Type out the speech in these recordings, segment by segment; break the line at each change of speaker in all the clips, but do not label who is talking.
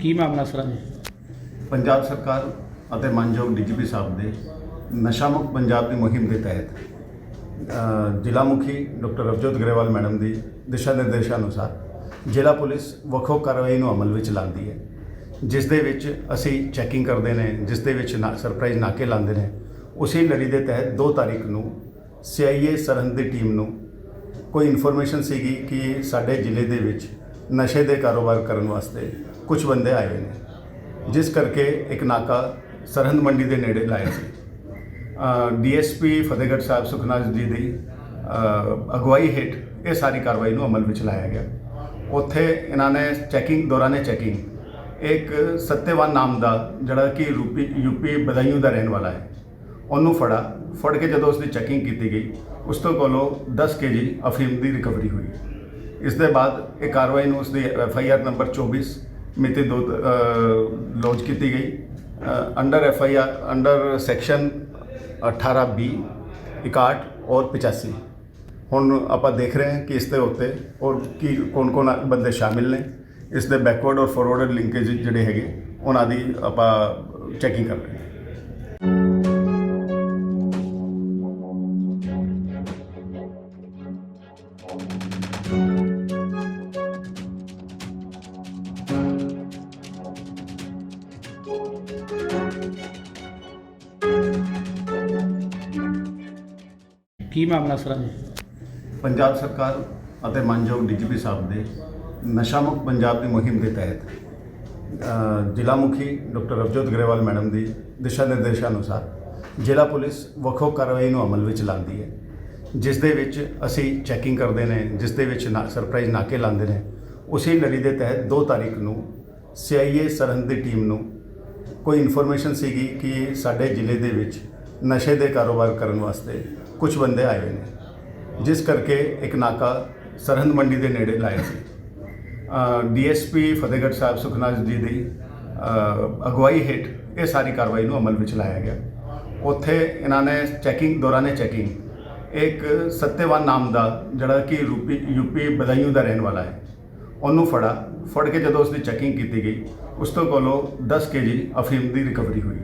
ਕੀ ਮਾਮਲਾ ਸਰ?
ਪੰਜਾਬ ਸਰਕਾਰ ਅਤੇ ਮਾਨਯੋਗ ਡੀਜੀਪੀ ਸਾਹਿਬ ਦੇ ਨਸ਼ਾ ਮੁਕਤ ਪੰਜਾਬ ਦੀ ਮੁਹਿੰਮ ਦੇ ਤਹਿਤ ਜ਼ਿਲ੍ਹਾ ਮੁਖੀ ਡਾਕਟਰ ਰਵਜੋਤ ਗਰੇਵਾਲ ਮੈਡਮ ਦੀ ਦਿਸ਼ਾ ਨਿਰਦੇਸ਼ਾਂ ਅਨੁਸਾਰ ਜ਼ਿਲ੍ਹਾ ਪੁਲਿਸ ਵੱਖੋ ਕਾਰਵਾਈ ਨੂੰ ਅਮਲ ਵਿੱਚ ਲਾਉਂਦੀ ਹੈ। ਜਿਸ ਦੇ ਵਿੱਚ ਅਸੀਂ ਚੈਕਿੰਗ ਕਰਦੇ ਨੇ, ਜਿਸ ਦੇ ਵਿੱਚ ਨਾ ਸਰਪ੍ਰਾਈਜ਼ ਨਾਕੇ ਲਾਉਂਦੇ ਨੇ, ਉਸੇ ਲੜੀ ਦੇ ਤਹਿਤ 2 ਤਾਰੀਖ ਨੂੰ ਸੀਆਈਏ ਸਰਹੰਦ ਦੀ ਟੀਮ ਨੂੰ ਕੋਈ ਇਨਫੋਰਮੇਸ਼ਨ ਸੀਗੀ ਕਿ ਸਾਡੇ ਜ਼ਿਲ੍ਹੇ ਦੇ ਵਿੱਚ ਨਸ਼ੇ ਦੇ ਕਾਰੋਬਾਰ ਕਰਨ ਵਾਸਤੇ ਕੁਝ ਬੰਦੇ ਆਏ ਹੋਏ ਨੇ, ਜਿਸ ਕਰਕੇ ਇੱਕ ਨਾਕਾ ਸਰਹੰਦ ਮੰਡੀ ਦੇ ਨੇੜੇ ਲਾਇਆ ਸੀ। ਡੀਐਸਪੀ ਫਤਿਹਗੜ੍ਹ ਸਾਹਿਬ ਸੁਖਨਾਜ ਜੀ ਦੀ ਅਗਵਾਈ ਹੇਠ ਇਹ ਸਾਰੀ ਕਾਰਵਾਈ ਨੂੰ ਅਮਲ ਵਿੱਚ ਲਾਇਆ ਗਿਆ। ਉੱਥੇ ਇਹਨਾਂ ਨੇ ਚੈਕਿੰਗ ਦੌਰਾਨੇ ਚੈਕਿੰਗ ਇੱਕ ਸੱਤੇਵਾਨ ਨਾਮ ਦਾ ਜਿਹੜਾ ਕਿ ਯੂਪੀ ਯੂਪੀ ਬਦਾਯੂ ਦਾ ਰਹਿਣ ਵਾਲਾ ਹੈ। ਉਹਨੂੰ ਫੜਾ, ਫੜ ਕੇ ਜਦੋਂ ਉਸਦੀ ਚੈਕਿੰਗ ਕੀਤੀ ਗਈ, ਉਸ ਤੋਂ ਕੋਲੋਂ 10 ਕੇਜੀ ਅਫੀਮ ਦੀ ਰਿਕਵਰੀ ਹੋਈ। ਇਸ ਦੇ ਬਾਅਦ ਇਹ ਕਾਰਵਾਈ ਨੂੰ ਉਸਦੀ ਐਫ ਆਈ ਆਰ ਨੰਬਰ 24 ਮਿਤੀ ਦੋ ਲੌਂਚ ਕੀਤੀ ਗਈ। Under F I R under section 18 B 61 ਔਰ 85 ਹੁਣ ਆਪਾਂ ਦੇਖ ਰਹੇ ਹਾਂ ਕਿ ਇਸ ਦੇ ਉੱਤੇ ਔਰ ਕੀ ਕੌਣ ਕੌਣ ਬੰਦੇ ਸ਼ਾਮਿਲ ਨੇ। ਇਸ ਦੇ ਬੈਕਵਰਡ ਔਰ ਫਾਰਵਰਡ ਲਿੰਕੇਜ ਜਿਹੜੇ ਹੈਗੇ ਉਹਨਾਂ ਦੀ ਆਪਾਂ ਚੈਕਿੰਗ ਕਰ ਰਹੇ ਹਾਂ।
ਕੀ ਮਾਮਲਾ ਸਰ
ਪੰਜਾਬ ਸਰਕਾਰ ਅਤੇ ਮਾਨਯੋਗ ਡੀਜੀਪੀ ਸਾਹਿਬ ਦੇ ਨਸ਼ਾ ਮੁਕਤ ਪੰਜਾਬ ਦੀ ਮੁਹਿੰਮ ਦੇ ਤਹਿਤ ਜ਼ਿਲ੍ਹਾ ਮੁਖੀ ਡਾਕਟਰ ਰਵਜੋਤ ਗਰੇਵਾਲ ਮੈਡਮ ਦੀ ਦਿਸ਼ਾ ਨਿਰਦੇਸ਼ਾਂ ਅਨੁਸਾਰ ਜ਼ਿਲ੍ਹਾ ਪੁਲਿਸ ਵੱਖੋ ਕਾਰਵਾਈ ਨੂੰ ਅਮਲ ਵਿੱਚ ਲਾਉਂਦੀ ਹੈ, ਜਿਸ ਦੇ ਵਿੱਚ ਅਸੀਂ ਚੈਕਿੰਗ ਕਰਦੇ ਨੇ, ਜਿਸ ਦੇ ਵਿੱਚ ਨਾ, ਸਰਪ੍ਰਾਈਜ਼ ਨਾਕੇ ਲਾਉਂਦੇ ਨੇ, ਉਸੇ ਲੜੀ ਦੇ ਤਹਿਤ 2 ਤਾਰੀਖ ਨੂੰ ਸੀਆਈਏ ਸਰਹੰਦ ਦੀ ਟੀਮ ਨੂੰ ਕੋਈ ਇਨਫੋਰਮੇਸ਼ਨ ਸੀਗੀ ਕਿ ਸਾਡੇ ਜ਼ਿਲ੍ਹੇ ਦੇ ਵਿੱਚ ਨਸ਼ੇ ਦੇ ਕਾਰੋਬਾਰ ਕਰਨ ਵਾਸਤੇ ਕੁਝ ਬੰਦੇ ਆਏ ਹੋਏ ਨੇ, ਜਿਸ ਕਰਕੇ ਇੱਕ ਨਾਕਾ ਸਰਹੰਦ ਮੰਡੀ ਦੇ ਨੇੜੇ ਲਾਇਆ ਸੀ। ਡੀਐਸਪੀ ਫਤਿਹਗੜ੍ਹ ਸਾਹਿਬ ਸੁਖਨਾਜ ਜੀ ਦੀ ਅਗਵਾਈ ਹੇਠ ਇਹ ਸਾਰੀ ਕਾਰਵਾਈ ਨੂੰ ਅਮਲ ਵਿੱਚ ਲਾਇਆ ਗਿਆ। ਉੱਥੇ ਇਹਨਾਂ ਨੇ ਚੈਕਿੰਗ, ਦੌਰਾਨੇ ਚੈਕਿੰਗ, ਇੱਕ ਸੱਤੇਵਾਨ ਨਾਮ ਦਾ ਜਿਹੜਾ ਕਿ ਰੂਪੀ, ਯੂਪੀ ਬਦਾਯੂ ਦਾ ਰਹਿਣ ਵਾਲਾ ਹੈ, ਉਹਨੂੰ ਫੜਾ, ਫੜ ਕੇ ਜਦੋਂ ਉਸਦੀ ਚੈਕਿੰਗ ਕੀਤੀ ਗਈ, ਉਸ ਤੋਂ ਕੋਲੋਂ 10 ਕੇਜੀ ਅਫੀਮ ਦੀ ਰਿਕਵਰੀ ਹੋਈ।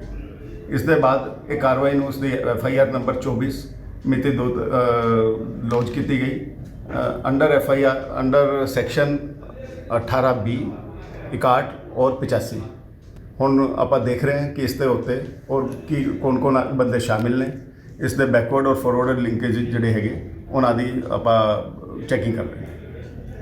ਇਸ ਦੇ ਬਾਅਦ ਇਹ ਕਾਰਵਾਈ ਨੂੰ ਉਸਦੀ ਐਫ ਆਈ ਆਰ ਨੰਬਰ 24 ਮਿਤੀ ਦੋ ਲੌਂਚ ਕੀਤੀ ਗਈ। Under F I R, under section 18 B 61 ਔਰ 85 ਹੁਣ ਆਪਾਂ ਦੇਖ ਰਹੇ ਹਾਂ ਕਿ ਇਸ ਦੇ ਉੱਤੇ ਔਰ ਕੀ ਕੌਣ ਕੌਣ ਬੰਦੇ ਸ਼ਾਮਿਲ ਨੇ। ਇਸ ਦੇ ਬੈਕਵਰਡ ਔਰ ਫਾਰਵਰਡ ਲਿੰਕੇਜ ਜਿਹੜੇ ਹੈਗੇ, ਉਹਨਾਂ ਦੀ ਆਪਾਂ ਚੈਕਿੰਗ ਕਰ ਰਹੇ ਹਾਂ।